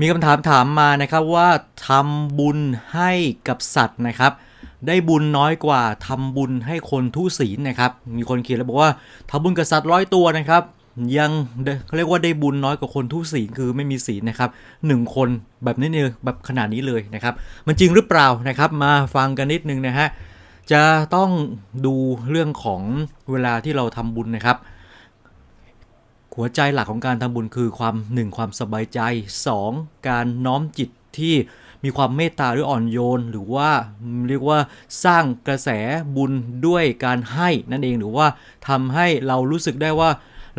มีคำถามถามมานะครับว่าทำบุญให้กับสัตว์นะครับ ได้บุญน้อยกว่าทำบุญให้คนทุศีลนะครับ มีคนเขียนแล้วบอกว่าทำบุญกับสัตว์ร้อยตัวนะครับ ยังเขาเรียกว่าได้บุญน้อยกว่าคนทุศีลคือไม่มีศีลนะครับหนึ่งคนแบบนี้เนี่ยแบบขนาดนี้เลยนะครับ มันจริงหรือเปล่านะครับมาฟังกันนิดนึงนะฮะจะต้องดูเรื่องของเวลาที่เราทำบุญนะครับ หัวใจหลักของการทำบุญคือความ 1 ความสบายใจ 2 การน้อมจิตที่มีความเมตตาหรืออ่อนโยน หรือว่าเรียกว่าสร้างกระแสบุญด้วยการให้นั่นเองหรือว่าทำให้เรารู้สึกได้ว่า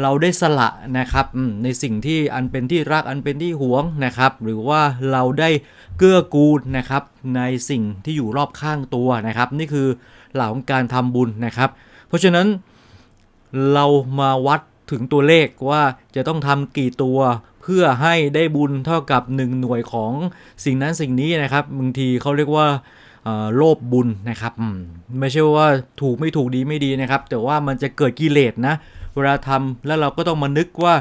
เราได้สละนะครับในสิ่งที่อันเป็นที่รักอันเป็นที่หวงนะครับ หรือว่าเราได้เกื้อกูลนะครับ ในสิ่งที่อยู่รอบข้างตัวนะครับ นี่คือหลักของการทำบุญนะครับ เพราะฉะนั้นเรามาวัด ถึงตัวเลขว่าจะต้องทำกี่ตัว เพื่อให้ได้บุญเท่ากับ 1 หน่วยของสิ่งนั้นสิ่งนี้นะครับบางทีเขาเรียกว่าโลภบุญนะครับไม่ใช่ว่าถูกไม่ถูกดีไม่ดีนะครับ แต่ว่ามันจะเกิดกิเลสนะ เวลาทำแล้วเราก็ต้องมานึกว่า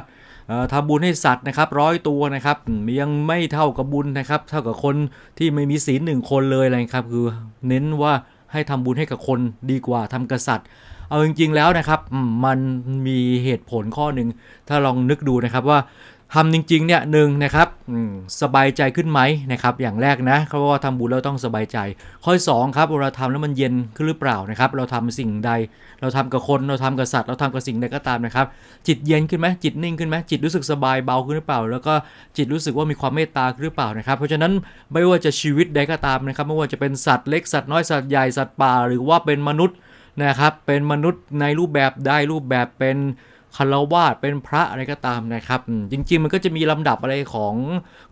ทำบุญให้สัตว์นะครับร้อยตัวนะครับยังไม่เท่ากับบุญนะครับ เท่ากับคนที่ไม่มีศีลหนึ่งคนเลยอะไรครับ คือเน้นว่าให้ทำบุญให้กับคนดีกว่าทำกษัตริย์ เอาจริงๆแล้วนะครับมันมีเหตุผลข้อหนึ่งถ้าลองนึกดูนะครับว่าทำจริงๆเนี่ยหนึ่งนะครับสบายใจขึ้นไหมนะครับอย่างแรกนะเขาว่าทำบุญแล้วต้องสบายใจ ข้อที่สองครับเวลาทำแล้วมันเย็นขึ้นหรือเปล่านะครับเราทำสิ่งใด เราทำกับคนเราทำกับสัตว์เราทำกับสิ่งใดก็ตามนะครับ จิตเย็นขึ้นไหมจิตนิ่งขึ้นไหมจิตรู้สึกสบายเบาขึ้นหรือเปล่า แล้วก็จิตรู้สึกว่ามีความเมตตาขึ้นหรือเปล่านะครับ เพราะฉะนั้นไม่ว่าจะชีวิตใดก็ตามนะครับ ไม่ว่าจะเป็นสัตว์เล็กสัตว์น้อยสัตว์ใหญ่สัตว์ป่า หรือว่าเป็นมนุษย์ นะครับ เป็นมนุษย์ในรูปแบบได้รูปแบบเป็นคารวาสเป็นพระอะไรก็ตามนะครับ จริง ๆ มันก็จะมีลำดับอะไรของ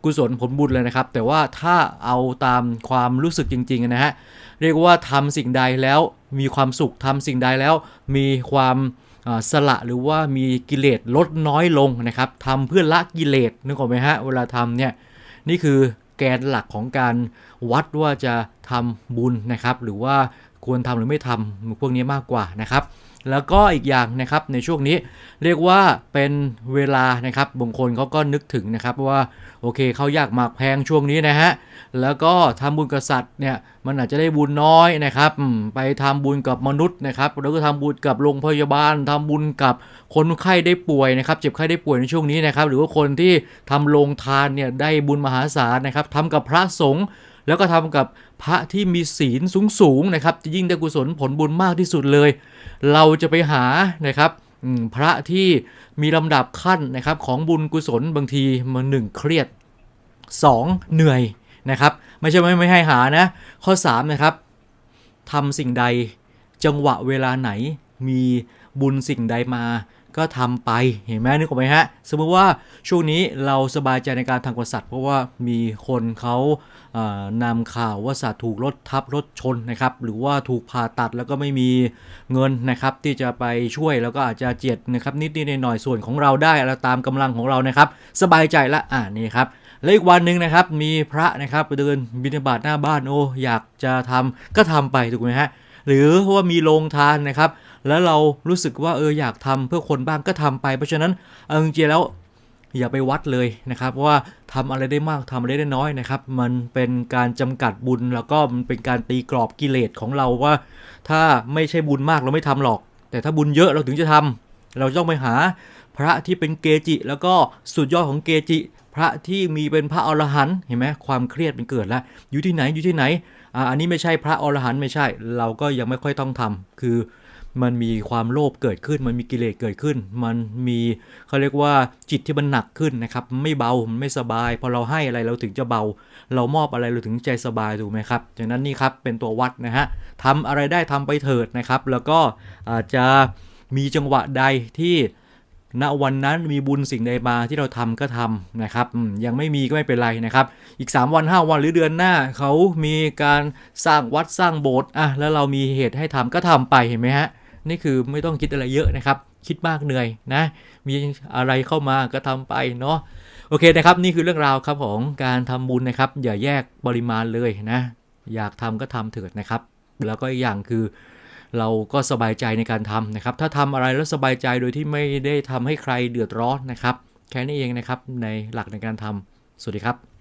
กุศลผลบุญเลยนะครับ แต่ว่าถ้าเอาตามความรู้สึกจริง ๆ นะฮะ เรียกว่าทำสิ่งใดแล้วมีความสุขทำสิ่งใดแล้ว มีความสละหรือว่ามีกิเลสลดน้อยลงนะครับทำเพื่อละกิเลสนึกออกไหมฮะ เวลาทำเนี่ยนี่คือแกนหลักของการวัดว่าจะทำบุญนะครับ หรือว่า ควรทำหรือไม่ทำพวกนี้มากกว่านะครับ แล้วก็อีกอย่างนะครับในช่วงนี้เรียกว่าเป็นเวลานะครับบางคนเขาก็นึกถึงนะครับว่าโอเคเขาอยากหมากแพงช่วงนี้นะฮะแล้วก็ทำบุญกับสัตว์เนี่ยมันอาจจะได้บุญน้อยนะครับไปทำบุญกับมนุษย์นะครับแล้วก็ทำบุญกับโรงพยาบาลทำบุญกับคนไข้ได้ป่วยนะครับ เจ็บไข้ได้ป่วยในช่วงนี้นะครับ หรือว่าคนที่ทำโรงทานเนี่ยได้บุญมหาศาลนะครับทำกับพระสงฆ์ แล้วก็ทำกับพระที่มีศีลสูงๆนะครับ จะยิ่งได้กุศลผลบุญมากที่สุดเลย เราจะไปหานะครับพระที่มีลำดับขั้นนะครับของบุญกุศลบางทีมันหนึ่งเครียด 2. เหนื่อยนะครับ ไม่ใช่ไม่ไม่ให้หานะ ข้อ 3 นะครับทำสิ่งใดจังหวะเวลาไหนมีบุญสิ่งใดมา ก็ทำไปเห็นไหมนึกออกไหมฮะ สมมติว่าช่วงนี้เราสบายใจในการทำกับสัตว์เพราะว่ามีคนเขาเอ่อนำข่าวว่าสัตว์ถูกรถทับรถชนนะครับ หรือว่าถูกผ่าตัดแล้วก็ไม่มีเงินนะครับ ที่จะไปช่วยแล้วก็อาจจะเจ็ดนะครับนิดนิดหน่อยๆส่วนของเราได้แล้วตามกำลังของเรานะครับ สบายใจละอ่านี่ครับแล้วอีกวันหนึ่งนะครับมีพระนะครับไปเดินบิณฑบาตหน้าบ้านโอ้อยากจะทำก็ทำไปถูกไหมฮะหรือว่ามีโรงทานนะครับ แล้วเรารู้สึกว่าเอออยากทำเพื่อคนบ้างก็ทำไป เพราะฉะนั้นเอาจริงๆแล้วอย่าไปวัดเลยนะครับว่าทำอะไรได้มากทำอะไรได้น้อยนะครับ มันเป็นการจำกัดบุญแล้วก็มันเป็นการตีกรอบกิเลสของเราว่า ถ้าไม่ใช่บุญมากเราไม่ทำหรอก แต่ถ้าบุญเยอะเราถึงจะทำเราต้องไปหาพระที่เป็นเกจิ แล้วก็สุดยอดของเกจิ พระที่มีเป็นพระอรหันต์เห็นไหมความเครียดมันเกิดแล้ว อยู่ที่ไหนอยู่ที่ไหนอ่าอันนี้ไม่ใช่พระอรหันต์ไม่ใช่ เราก็ยังไม่ค่อยต้องทำคือ มันมีความโลภเกิดขึ้น มันมีกิเลสเกิดขึ้น มันมีเขาเรียกว่าจิตที่มันหนักขึ้นนะครับไม่เบามันไม่สบายพอเราให้อะไรเราถึงจะเบา เรามอบอะไรเราถึงใจสบายถูกไหมครับดังนั้นนี่ครับเป็นตัววัดนะฮะทำอะไรได้ทำไปเถิดนะครับ แล้วก็อาจจะมีจังหวะใดที่ณวันนั้นมีบุญสิ่งใดมาที่เราทำก็ทำนะครับยังไม่มีก็ไม่เป็นไรนะครับ อีก 3 วัน 5 วันหรือเดือนหน้าเขามีการสร้างวัดสร้างโบสถ์อะแล้วเรามีเหตุให้ทำก็ทำไปเห็นไหมฮะ นี่คือไม่ต้องคิดอะไรเยอะนะครับ คิดมากเหนื่อยนะ มีอะไรเข้ามาก็ทำไปเนาะโอเคนะครับนี่คือเรื่องราวครับของการทำบุญนะครับ อย่าแยกปริมาณเลยนะ อยากทำก็ทำเถิดนะครับ แล้วก็อีกอย่างคือเราก็สบายใจในการทำนะครับ ถ้าทำอะไรแล้วสบายใจโดยที่ไม่ได้ทำให้ใครเดือดร้อนนะครับ แค่นี้เองนะครับในหลักในการทำสวัสดีครับ